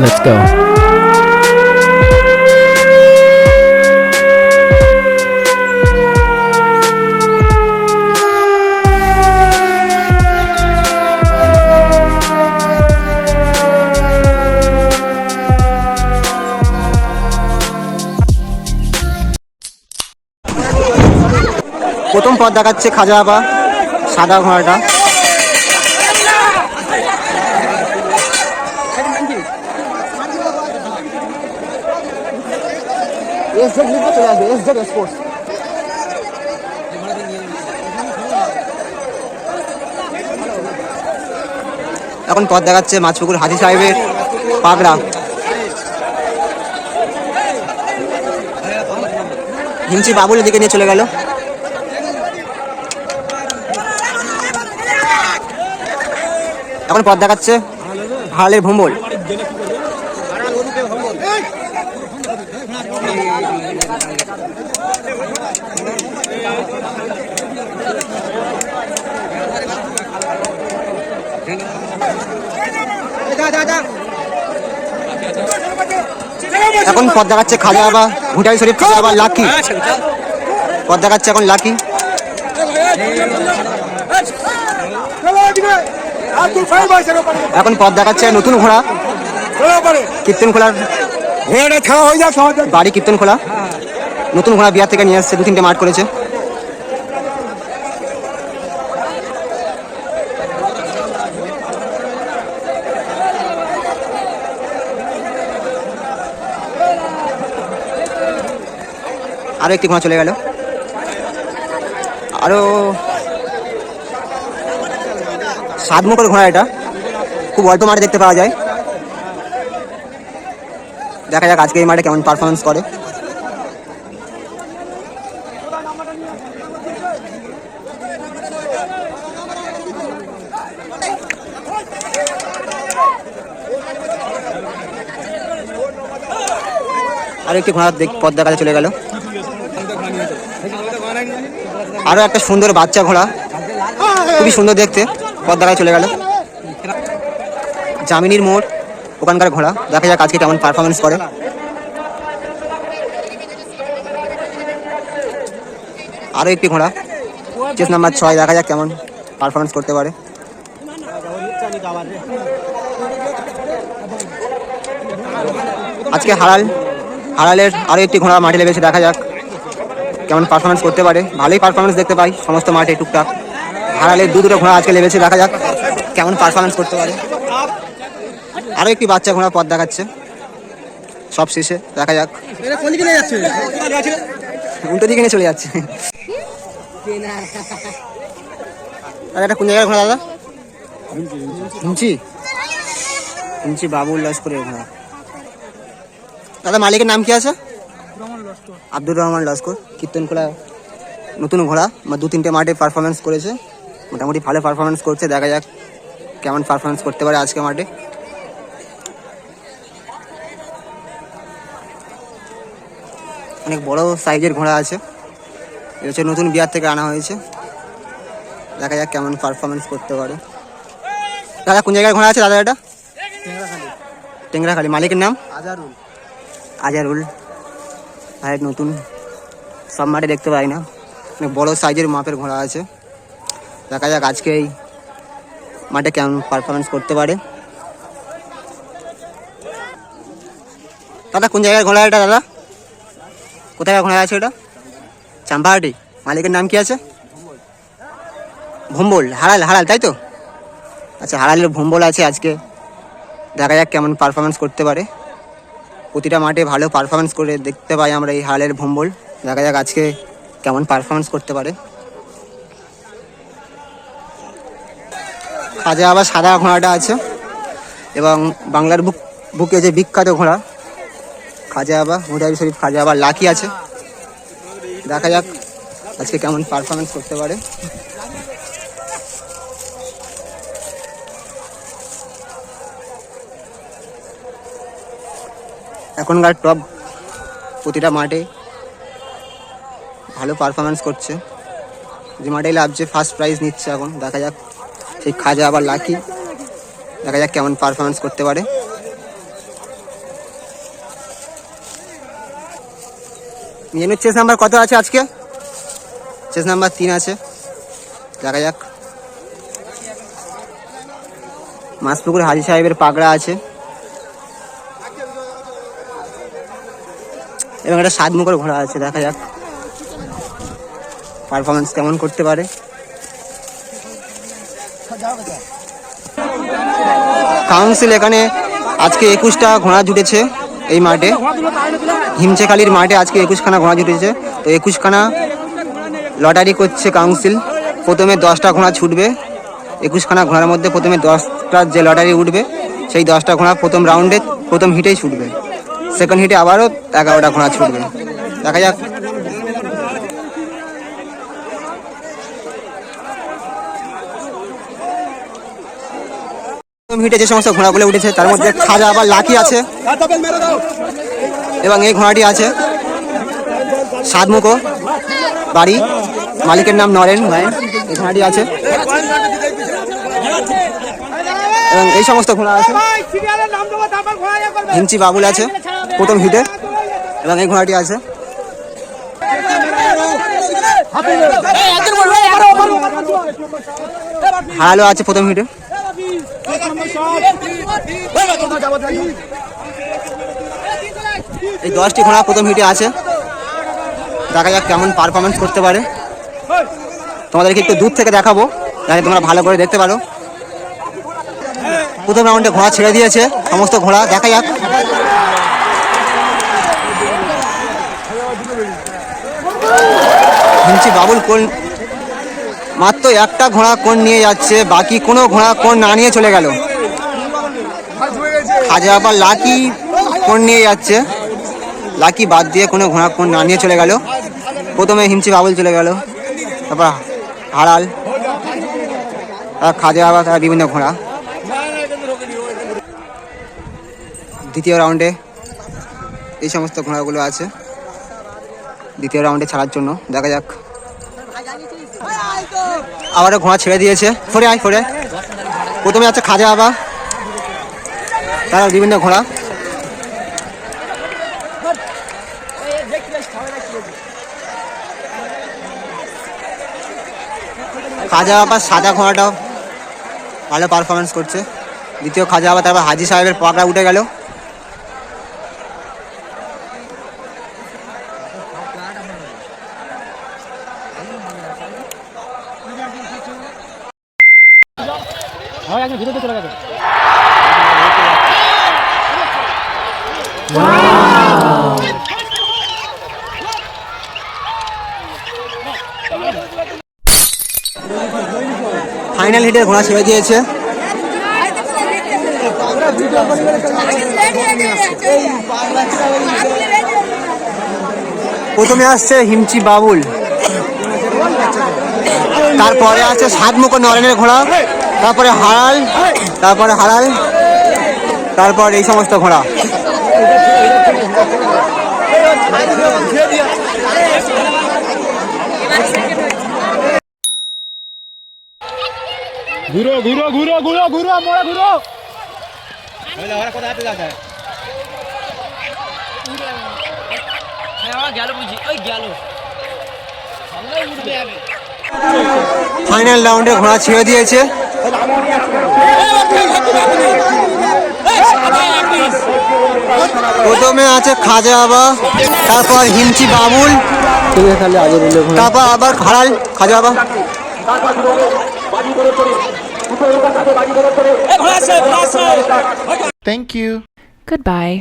Let's go. প্রথম পথ দেখাচ্ছে খাজা বাবা সাদা ঘোড়াটা এখন পথ দেখাচ্ছে মাছপুকুর হাজি সাহেবের পাগড়া। হিমচি বাবুলের দিকে নিয়ে চলে গেল। এখন পথ দেখাচ্ছে হালের ভম্বল এখন পথ দেখাচ্ছে খাজা বাবা ভুটাই শরীফ খাজা বাবা লাকি পথ দেখাচ্ছে এখন লাকি এখন পথ দেখাচ্ছে নতুন ঘোড়া। কীর্তন খোলার হয়ে বাড়ি কীর্তন খোলা। নতুন ঘোড়া বিহার থেকে নিয়ে আসছে দু তিনটে মাঠ করেছে। আরও একটি ঘোড়া চলে গেল। আরও সাতমুখের ঘোড়া এটা। খুব অল্প মাঠে দেখতে পাওয়া যায়। দেখা যাক আজকে এই মাঠে কেমন পারফরমেন্স করে। আর একটি ঘোড়া দেখ পথ দেখাতে চলে গেল। আরও একটা সুন্দর বাচ্চা ঘোড়া। খুবই সুন্দর দেখতে। দেখায় চলে গেল। জামিনীর মোড়, ওখানকার ঘোড়া। দেখা যাক আজকে কেমন পারফরমেন্স করে। আরও একটি ঘোড়া। চেস নাম্বার ছয়, দেখা যাক কেমন পারফরমেন্স করতে পারে। আজকে হারাল, হারালের আরও একটি ঘোড়া মাঠে লেগেছে দেখা যাক। কেমন পারফরমেন্স করতে পারে? ভালোই পারফরমেন্স দেখতে পাই সমস্ত মাঠে টুকটাক। হারালের দু দুটো ঘোড়া আজকে লেগেছে দেখা যাক কেমন পারফরমেন্স করতে পারে। আরও একটি বাচ্চা ঘোড়া পথ দেখাচ্ছে। সব শেষে দেখা যাক। উল্টো দিকে নিয়ে চলে যাচ্ছে। দাদা এটা কোন জায়গায় ঘোড়া দাদা? হুমচি হুমচি বাবুল লস্করের ঘোড়া। দাদা মালিকের নাম কি আছে? আব্দুর রহমান লস্কর কীর্তনখোলা নতুন ঘোড়া দু তিনটে মাঠে পারফরমেন্স করেছে। মোটামুটি ভালো পারফরমেন্স করছে দেখা যাক কেমন পারফরমেন্স করতে পারে আজকে মাঠে। অনেক বড় সাইজের ঘোড়া আছে। এটা হচ্ছে নতুন বিহার থেকে আনা হয়েছে। দেখা যাক কেমন পারফরমেন্স করতে পারে। দাদা কোন জায়গায় ঘোড়া আছে দাদা এটা? টেংরাখালি মালিকের নাম? আজারুল। আজারুল। ভাই নতুন সব মাঠে দেখতে পাই না। অনেক বড় সাইজের মাপের ঘোড়া আছে। দেখা যাক আজকে এই মাঠে কেমন পারফরমেন্স করতে পারে। দাদা, কোন জায়গায় ঘোড়া এটা দাদা? কোথায় ঘোড়া আছে এটা? চাম্পাহাটি। মালিকের নাম কি আছে? ভম্বল, হারাল হারাল, তাই তো? আচ্ছা হারালের ভম্বল আছে আজকে। দেখা যাক কেমন পারফরমেন্স করতে পারে। প্রতিটা মাঠে ভালো পারফরমেন্স করে দেখতে পাই আমরা এই হালের ভম্বল। দেখা যাক আজকে কেমন পারফরমেন্স করতে পারে। খাজা আবার সাদা ঘোড়াটা আছে এবং বাংলার বুক বুকে যে বিখ্যাত ঘোড়া খাজা আবা হুদাই শরীফ খাজা আবার লাকি আছে। দেখা যাক আজকে কেমন পারফরমেন্স করতে পারে। এখনকার টপ প্রতিটা মাঠে ভালো পারফরমেন্স করছে। যে মাঠেই লাভছে ফার্স্ট প্রাইজ নিচ্ছে এখন। দেখা যাক, সেই খাজা আবার লাকি দেখা যাক কেমন পারফরমেন্স করতে পারে। মেনু চেস নাম্বার কত আছে আজকে? চেস নাম্বার তিন আছে। দেখা যাক। মাসপুকুর হাজি সাহেবের পাগড়া আছে। এবং একটা সাত মুখর ঘোড়া আছে, দেখা যাক। পারফরমেন্স কেমন করতে পারে। কাউন্সিল এখানে আজকে একুশটা ঘোড়া জুটেছে এই মাঠে। হিমচেখালির মাঠে আজকে একুশখানা ঘোড়া জুটেছে। তো একুশখানা লটারি করছে কাউন্সিল প্রথমে দশটা ঘোড়া ছুটবে। একুশখানা ঘোড়ার মধ্যে প্রথমে দশটা যে লটারি উঠবে, সেই দশটা ঘোড়া প্রথম রাউন্ডে প্রথম হিটেই ছুটবে। সেকেন্ড হিটে আবারও এগারোটা ঘোড়া ছুটবে। দেখা যাক। হিটে যে সমস্ত ঘোড়াগুলো উঠেছে, তার মধ্যে খাজা আবার লাকি আছে। এবং এই ঘোড়াটি আছে সাতমুখো বাড়ি। মালিকের নাম নরেন এই ঘোড়াটি আছে। এবং এই সমস্ত ঘোড়া আছে। হিমচি বাবুল আছে, প্রথম হিটে এবং এই ঘোড়াটি আছে। হারালো আছে প্রথম হিটে এই দশটি ঘোড়া প্রথম হিটে আছে। দেখা যাক কেমন পারফরমেন্স করতে পারে। তোমাদেরকে একটু দূর থেকে দেখাবো, যাতে তোমরা ভালো করে দেখতে পারো। প্রথম রাউন্ডে ঘোড়া ছেড়ে দিয়েছে। সমস্ত ঘোড়া দেখা যাক। শুনছি বাবুল কোন মাত্র একটা ঘোড়া কোন নিয়ে যাচ্ছে, বাকি কোনো ঘোড়া কোন না নিয়ে চলে গেল। খাজা আবার লাকি কোন নিয়ে যাচ্ছে। লাকি বাদ দিয়ে কোনো ঘোড়া কোন না নিয়ে চলে গেল। প্রথমে হিমচি বাবুল চলে গেল। তারপর হারাল। খাজা আবার বিভিন্ন ঘোড়া। দ্বিতীয় রাউন্ডে এই সমস্ত ঘোড়াগুলো আছে। দ্বিতীয় রাউন্ডে ছাড়ার জন্য, দেখা যাক। আবারও ঘোড়া ছেড়ে দিয়েছে। ফরে আয়, ফরে। প্রথমে আছে খাজা আবা তারা বিভিন্ন ঘোড়া। খাজা বাবা সাদা ঘোড়াটাও ভালো পারফরমেন্স করছে। দ্বিতীয় খাজা বাবা, তারপর হাজি সাহেবের পাকড়া উঠে গেল। ফাইনাল হিটে ঘোড়া ছেড়ে দিয়েছে। প্রথমে আসছে হিমচি বাবুল। তারপরে আছে সাতমুখ নরেনের ঘোড়া। তারপরে হারাল তারপরে হারাল তারপর এই সমস্ত ঘোড়া। ঘুরো ঘুরো ঘুরো ঘুরো ঘুরো মোড়া ঘুরো। ফাইনাল রাউন্ডে ঘোড়া ছেড়ে দিয়েছে। প্রথমে আছে খাজা বাবা তারপর হিমচি বাবুল তারপর আবার খাড়াল খাজা বাবা Thank you. Goodbye.